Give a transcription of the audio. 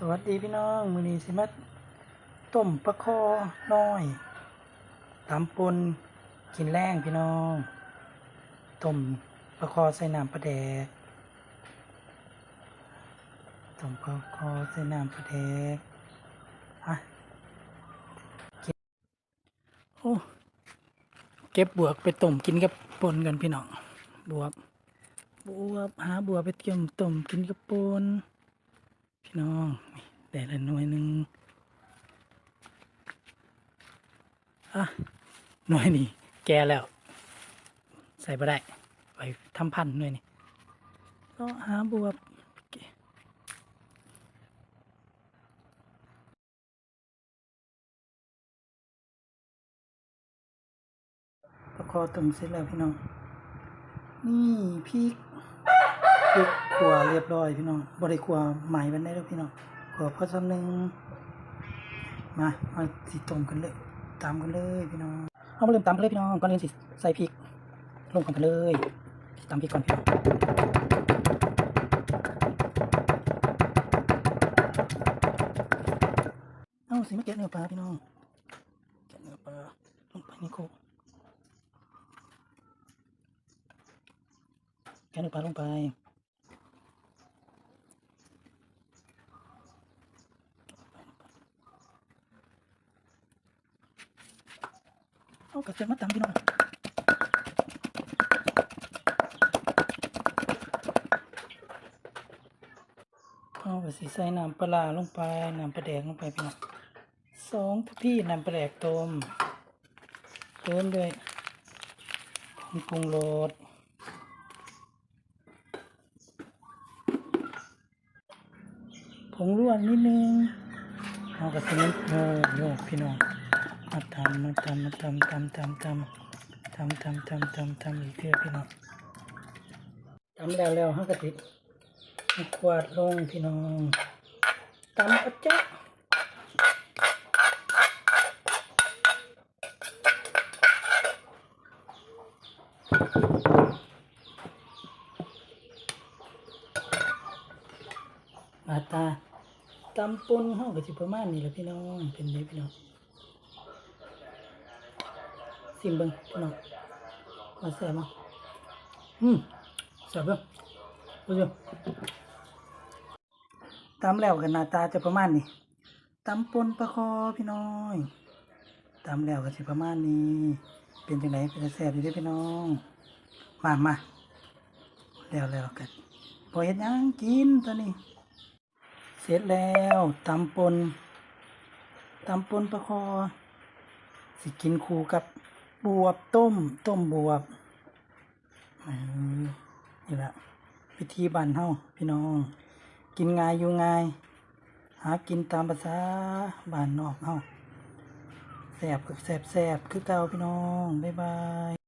สวัสดีพี่น้อง มือนี้สิมาต้มปลาคอน้อยตำปนกินแรงพี่น้องต้มปลาคอใส่น้ำปลาแดกต้มปลาคอใส่น้ำปลาแดกอะเก็บโอ้เก็บบวกไปต้มกินกับปนกันพี่น้องบวบบวบหาบวบไปเตรียมต้มกินกับปน น้อง แต่ละหน่วยหนึ่งอะหน่วยนี้แกแล้ว ใส่ไปได้ไปทำพันธุ์หน่วยนี้ก็หาบวบประคอตุ่มเสร็จแล้วพี่น้อง นี่พริก พริกขัวเรียบร้อยพี่น้องบริขัวใหม่บันได้แล้วพี่น้องขัวพอสักหนึ่งมามาสิต้มกันเลยตามกันเลยพี่น้องเอามาเริ่มตามกันเลยพี่น้องก่อนอื่นสิใส่พริกลงก่อนกันเลยตามพริกก่อนพี่น้องเอาสิมาแกะเนื้อปลาพี่น้องแกะเนื้อปลาลงไปในโคกแกะเนื้อปลาลงไป เอากระเทียมมาตำพี่น้องเอากระสีใส่น้ำปลาลงไปน้ำปลาแดกลงไปพี่น้องสองทพี่น้ำปลาแดกต้มเติมด้วยผงปรุงรสผงร่วนนิดนึงเอากระเทียมโยกโยกพี่น้องำมาทำมาทำทำทำทำทำทำทำทำทำอีกเพื่อพี่น้องทำแล้วแล้วห้ากระติดขวาดลงพี่น้องตำกระจ๊ะมาตาตำปนห้ากระติประมาณนี้แหละพี่น้องเป็นไงพี่น้อง ซิมเบิ้งพี่น้องมาแซ่บมั้งอืมแซ่บเบิ้งดูสิตำแล้วกันหน้าตาจะประมาณนี้ตำปนปลาคอพี่น้อยตำแล้วก็จะประมาณนี้ เป็นจังไงเป็นแซ่บดีด้อพี่น้อง มามาแล้วแล้วกันพอเห็ดยังกินตอนนี้ เสร็จแล้วตำปนตำปนปลาคอ สิกินคู่กับ บวบต้ม ต้มบวบนี่แหละวิธีบ้านเฮาพี่น้อง กินง่ายอยู่ง่าย หากินตามภาษาบ้านนอกเฮาแสบแสบแสบคือเก่าพี่น้อง บ๊ายบาย